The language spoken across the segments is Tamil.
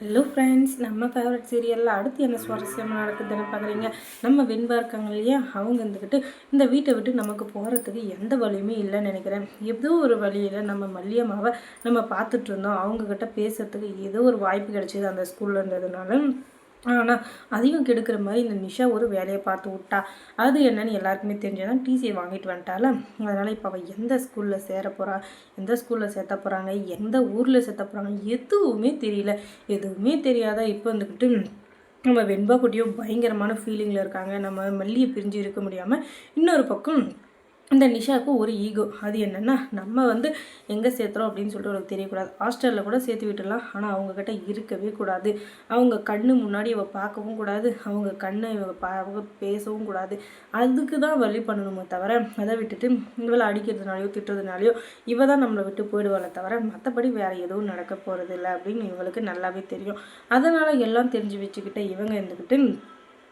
ஹலோ ஃப்ரெண்ட்ஸ் நம்ம ஃபேவரட் சீரியலில் அடுத்து என்ன சுவாரஸ்யமாக நடக்குதுன்னு பார்க்குறீங்க நம்ம வெண்பா இருக்காங்க இல்லையா? அவங்க இருந்துக்கிட்டு இந்த வீட்டை விட்டு நமக்கு போகிறதுக்கு எந்த வழியுமே இல்லைன்னு நினைக்கிறேன். ஏதோ ஒரு வழியில் நம்ம மல்லியம்மாவை நம்ம பார்த்துட்டு இருந்தோம். அவங்கக்கிட்ட பேசுறதுக்கு ஏதோ ஒரு வாய்ப்பு கிடைச்சிது அந்த ஸ்கூலில் இருந்ததுனால. ஆனால் அதையும் கெடுக்கிற மாதிரி இந்த நிஷா ஒரு வேலையை பார்த்து விட்டா. அது என்னன்னு எல்லாருக்குமே தெரிஞ்சதான் டிசியை வாங்கிட்டு வந்துட்டால. அதனால் இப்போ அவள் எந்த ஸ்கூலில் சேர போகிறா எந்த ஸ்கூலில் சேர்த்த போகிறாங்க எந்த ஊரில் சேர்த்த போகிறாங்க எதுவுமே தெரியல. எதுவுமே தெரியாத இப்போ வந்துக்கிட்டு நம்ம வெண்பா குட்டியும் பயங்கரமான ஃபீலிங்கில் இருக்காங்க. நம்ம மல்லியை பிரிஞ்சு இருக்க முடியாமல் இன்னொரு பக்கம் இந்த நிஷாவுக்கு ஒரு ஈகோ அது என்னென்னா நம்ம வந்து எங்கே சேர்த்துறோம் அப்படின்னு சொல்லிட்டு அவளுக்கு தெரியக்கூடாது. ஹாஸ்டலில் கூட சேர்த்து விட்டுடலாம். ஆனால் அவங்கக்கிட்ட இருக்கவே கூடாது. அவங்க கண்ணு முன்னாடி இவ பார்க்கவும் கூடாது. அவங்க கண்ணை இவங்க பா அவங்க பேசவும் கூடாது. அதுக்கு தான் வழி பண்ணணுமே தவிர அதை விட்டுட்டு இவளை அடிக்கிறதுனாலையோ திட்டுறதுனாலையோ இவ தான் நம்மளை விட்டு போயிடுவாளே தவிர மற்றபடி வேறு எதுவும் நடக்க போகிறது இல்லை அப்படின்னு இவளுக்கு நல்லாவே தெரியும். அதனால் எல்லாம் தெரிஞ்சு வச்சுக்கிட்ட இவங்க இருந்துக்கிட்டு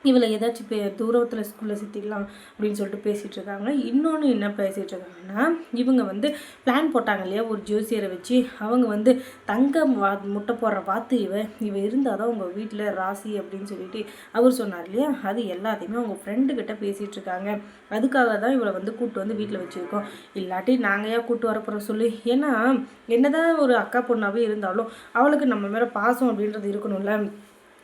இவளை ஏதாச்சும் பே தூரத்தில் ஸ்கூலில் சேர்த்திக்கலாம் அப்படின்னு சொல்லிட்டு பேசிகிட்டு இருக்காங்க இன்னொன்று என்ன பேசிகிட்டு இருக்காங்கன்னா இவங்க வந்து பிளான் போட்டாங்க இல்லையா? ஒரு ஜோசியரை வச்சு அவங்க வந்து தங்க வா முட்டை போடுற பார்த்து இவ இவ இருந்தால் தான் உங்கள் வீட்டில் ராசி அப்படின்னு சொல்லிட்டு அவர் சொன்னார் இல்லையா? அது எல்லாத்தையுமே அவங்க ஃப்ரெண்டுக்கிட்ட பேசிகிட்டு இருக்காங்க அதுக்காக தான் இவளை வந்து கூப்பிட்டு வந்து வீட்டில் வச்சுருக்கோம். இல்லாட்டி நாங்கள் ஏன் கூப்பிட்டு வரப்போகிறோம் சொல்லி? ஏன்னா என்னதான் ஒரு அக்கா பொண்ணாகவே இருந்தாலும் அவளுக்கு நம்ம மேலே பாசம் அப்படின்றது இருக்கணும்ல.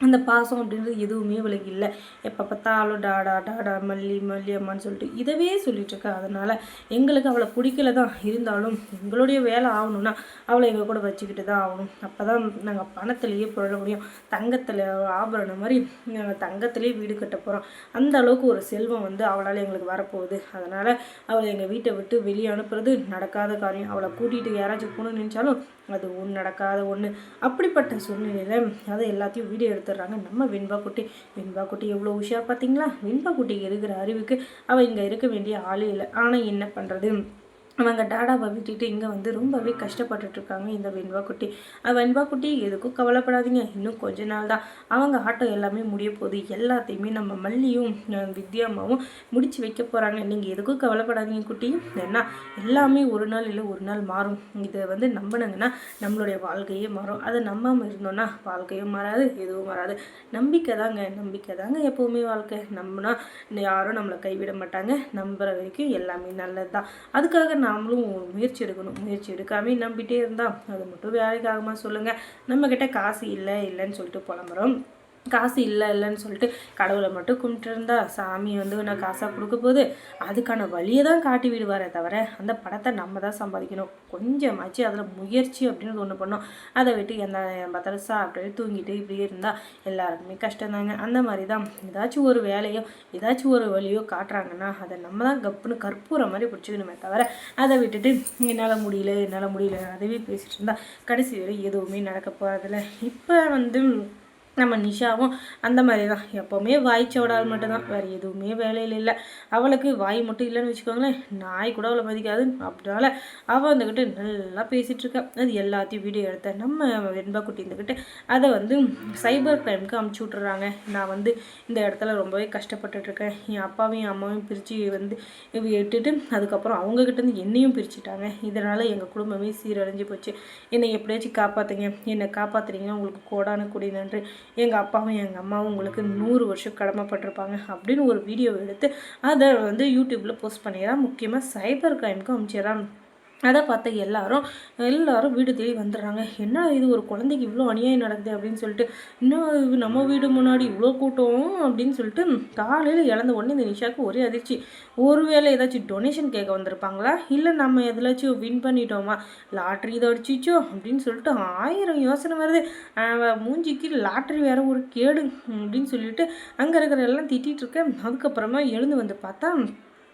அந்த பாசம் அப்படின்றது எதுவுமே இவளுக்கு இல்லை. எப்போ பார்த்தாலும் டாடா டாடா மல்லி மல்லி அம்மான்னு சொல்லிட்டு இதவே சொல்லிகிட்ருக்கா அதனால் எங்களுக்கு அவளை பிடிக்கல தான். இருந்தாலும் எங்களுடைய வேலை ஆகணும்னா அவளை எங்கள் கூட வச்சுக்கிட்டு தான் ஆகணும். அப்போ தான் நாங்கள் பணத்துலேயே புழ முடியும். தங்கத்தில் ஆபரணம் மாதிரி நாங்கள் தங்கத்திலேயே வீடு கட்ட போகிறோம் அந்த அளவுக்கு ஒரு செல்வம் வந்து அவளால் எங்களுக்கு வரப்போகுது. அதனால் அவளை எங்கள் வீட்டை விட்டு வெளியே அனுப்புறது நடக்காத காரியம். அவளை கூட்டிகிட்டு யாராச்சும் போகணும்னு நினச்சாலும் அது ஒன்று நடக்காத ஒன்று அப்படிப்பட்ட சூழ்நிலையில் அதை எல்லாத்தையும் வீடியோ எடுத்துடுறாங்க. நம்ம வெண்பா குட்டி. வெண்பா குட்டி எவ்வளோ உஷார் பார்த்தீங்களா? வெண்பா குட்டிக்கு இருக்கிற அறிவுக்கு அவள் இங்கே இருக்க வேண்டிய ஆளே இல்லை. ஆனால் என்ன பண்ணுறது அவங்க டாடாவை விட்டுட்டு இங்கே வந்து ரொம்பவே கஷ்டப்பட்டுட்டு இருக்காங்க இந்த வெண்பா குட்டி வெண்பா குட்டி எதுக்கும் கவலைப்படாதீங்க. இன்னும் கொஞ்ச நாள் தான். அவங்க ஆட்டம் எல்லாமே முடிய போகுது. எல்லாத்தையுமே நம்ம மல்லியும் வித்யாமாவும் முடிச்சு வைக்க போகிறாங்க நீங்கள் எதுக்கும் கவலைப்படாதீங்க குட்டி. ஏன்னா எல்லாமே ஒரு நாள் இல்லை ஒரு நாள் மாறும். இதை வந்து நம்பினாங்கன்னா நம்மளுடைய வாழ்க்கையே மாறும். அதை நம்பாமல் இருந்தோன்னா வாழ்க்கையும் மாறாது எதுவும் மாறாது. நம்பிக்கை தாங்க. நம்பிக்கை தாங்க எப்போவுமே வாழ்க்கை. நம்பினா யாரும் நம்மளை கைவிட மாட்டாங்க. நம்புற வரைக்கும் எல்லாமே நல்லது தான் அதுக்காக நாமளும் முயற்சி எடுக்கணும். முயற்சி எடுக்காமே நம்பிட்டே இருந்தால் அது மட்டும் வேலைக்கு ஆகுமா சொல்லுங்கள் நம்மக்கிட்ட காசு இல்லை இல்லைன்னு சொல்லிட்டு புலம்புறோம். காசு இல்லை இல்லைன்னு சொல்லிட்டு கடவுளை மட்டும் கும்பிட்டு இருந்தா சாமி வந்து நான் காசாக கொடுக்க போகுது அதுக்கான வழியை தான் காட்டி விடுவாரே தவிர அந்த படத்தை நம்ம தான் சம்பாதிக்கணும். கொஞ்சமாச்சு அதில் முயற்சி அப்படின்னு ஒன்று பண்ணோம். அதை விட்டு எந்த பத்தரசா அப்படியே தூங்கிட்டு இப்படியே இருந்தால் எல்லாருக்குமே கஷ்டம்தாங்க. அந்த மாதிரி தான் ஏதாச்சும் ஒரு வேலையோ ஏதாச்சும் ஒரு வழியோ காட்டுறாங்கன்னா அதை நம்ம தான் கப்புன்னு கற்பூரம் மாதிரி பிடிச்சிக்கணுமே தவிர அதை விட்டுட்டு என்னால் முடியல என்னால் முடியல அதுவே பேசிகிட்டு இருந்தால் கடைசி வரை எதுவுமே நடக்க போகிறதில்ல இப்போ வந்து நம்ம நிஷாவும் அந்த மாதிரி தான் எப்போவுமே வாய்ச்சோடால் மட்டும்தான். வேறு எதுவுமே வேலையில் இல்லை. அவளுக்கு வாய் மட்டும் இல்லைன்னு வச்சுக்கோங்களேன். நாய் கூட அவளை மதிக்காது. அப்படினால அவள் வந்துக்கிட்டு நல்லா பேசிகிட்ருக்கேன் அது எல்லாத்தையும் வீடியோ எடுத்த நம்ம வெண்பா குட்டி இருந்துக்கிட்டு அதை வந்து சைபர் கிரைமுக்கு அமுச்சு விட்டுறாங்க. நான் வந்து இந்த இடத்துல ரொம்பவே கஷ்டப்பட்டுட்ருக்கேன். என் அப்பாவையும் அம்மாவையும் பிரித்து வந்து விட்டுட்டு அதுக்கப்புறம் அவங்கக்கிட்டேருந்து என்னையும் பிரிச்சுட்டாங்க. இதனால் எங்கள் குடும்பமே சீரழிஞ்சு போச்சு. என்னை எப்படியாச்சும் காப்பாற்றுங்க என்னை காப்பாற்றுறீங்கன்னா உங்களுக்கு கோடான கூடிய நன்றி. எங்கள் அப்பாவும் எங்கள் அம்மாவும் உங்களுக்கு நூறு வருஷம் கடமைப்பட்டிருப்பாங்க அப்படின்னு ஒரு வீடியோ எடுத்து அதை வந்து யூடியூப்பில் போஸ்ட் பண்ணிடுறான் முக்கியமாக சைபர் கிரைமுக்கு அனுப்பிச்சிடறான் அதை பார்த்த எல்லாரும் எல்லாரும் வீடு தேடி வந்துடுறாங்க. என்ன இது? ஒரு குழந்தைக்கு இவ்வளோ அநியாயம் நடக்குது அப்படின்னு சொல்லிட்டு இன்னும் நம்ம வீடு முன்னாடி இவ்வளோ கூட்டம் அப்படின்னு சொல்லிட்டு காலையில் இழந்த உடனே இந்த நிஷாவுக்கு ஒரே அதிர்ச்சி. ஒருவேளை ஏதாச்சும் டொனேஷன் கேட்க வந்திருப்பாங்களா? இல்லை நம்ம எதுலாச்சும் வின் பண்ணிட்டோமா? லாட்ரி இதை அடிச்சிச்சோ? அப்படின்னு சொல்லிட்டு ஆயிரம் யோசனை வருது. மூஞ்சிக்கு லாட்ரி வேற ஒரு கேடு அப்படின்னு சொல்லிட்டு அங்கே இருக்கிற எல்லாம் திட்டிகிட்டு இருக்கேன். அதுக்கப்புறமா எழுந்து வந்து பார்த்தா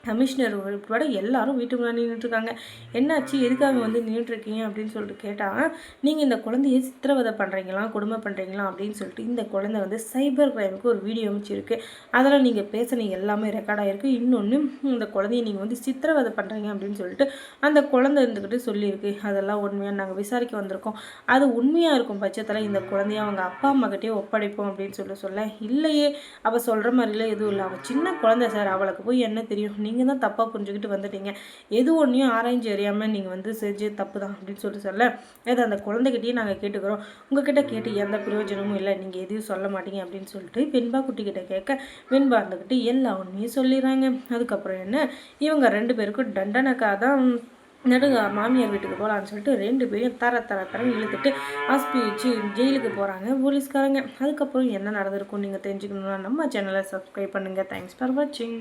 கமிஷனர் உட்பட எல்லாரும் வீட்டுக்கு முன்னாடி நின்றுட்டுருக்காங்க என்னாச்சு? எதுக்காக வந்து நின்றுட்டுருக்கீங்க அப்படின்னு சொல்லிட்டு கேட்டால் நீங்கள் இந்த குழந்தைய சித்திரவதை பண்ணுறீங்களா கொடுமை பண்ணுறீங்களா அப்படின்னு சொல்லிட்டு இந்த குழந்தை வந்து சைபர் கிரைமுக்கு ஒரு வீடியோ அமைச்சிருக்கு. அதில் நீங்கள் பேசின எல்லாமே ரெக்கார்ட் ஆகிருக்கு இன்னொன்று இந்த குழந்தைய நீங்கள் வந்து சித்திரவதை பண்ணுறீங்க அப்படின்னு சொல்லிட்டு அந்த குழந்தை இருந்துக்கிட்டு சொல்லியிருக்கு. அதெல்லாம் உண்மையாக நாங்கள் விசாரிக்க வந்திருக்கோம். அது உண்மையாக இருக்கும் பட்சத்தில் இந்த குழந்தைய அவங்க அப்பா அம்மாக்கிட்டே ஒப்படைப்போம் அப்படின்னு சொல்லி சொல்ல இல்லையே அவள் சொல்கிற மாதிரிலாம் எதுவும் இல்லை. அவள் சின்ன குழந்தை சார். அவளுக்கு போய் என்ன தெரியும்? நீங்கள் தான் தப்பாக புரிஞ்சுக்கிட்டு வந்துட்டீங்க. எது ஒன்றையும் ஆராய்ஞ்சு அறியாமல் நீங்கள் வந்து செஞ்சு தப்பு தான் அப்படின்னு சொல்லிட்டு சொல்ல. ஏதோ அந்த குழந்தைகிட்டையும் நாங்கள் கேட்டுக்கிறோம். உங்ககிட்ட கேட்டு எந்த பிரயோஜனமும் இல்லை. நீங்கள் எதையும் சொல்ல மாட்டீங்க அப்படின்னு சொல்லிட்டு வெண்பா குட்டிக்கிட்ட கேட்க வெண்பா இருந்துக்கிட்டு எல்லா உண்மையும் சொல்லிடுறாங்க. அதுக்கப்புறம் என்ன? இவங்க ரெண்டு பேருக்கும் தண்டனைக்காக தான் நடுங்க மாமியார் வீட்டுக்கு போகலான்னு சொல்லிட்டு ரெண்டு பேரும் தர தர தரம் இழுத்துட்டு ஆஸ்பிச்சு ஜெயிலுக்கு போகிறாங்க போலீஸ்காரங்க. அதுக்கப்புறம் என்ன நடந்திருக்கும் நீங்கள் தெரிஞ்சுக்கணுன்னா நம்ம சேனலை சப்ஸ்கிரைப் பண்ணுங்கள் தேங்க்ஸ் ஃபார் வாட்சிங்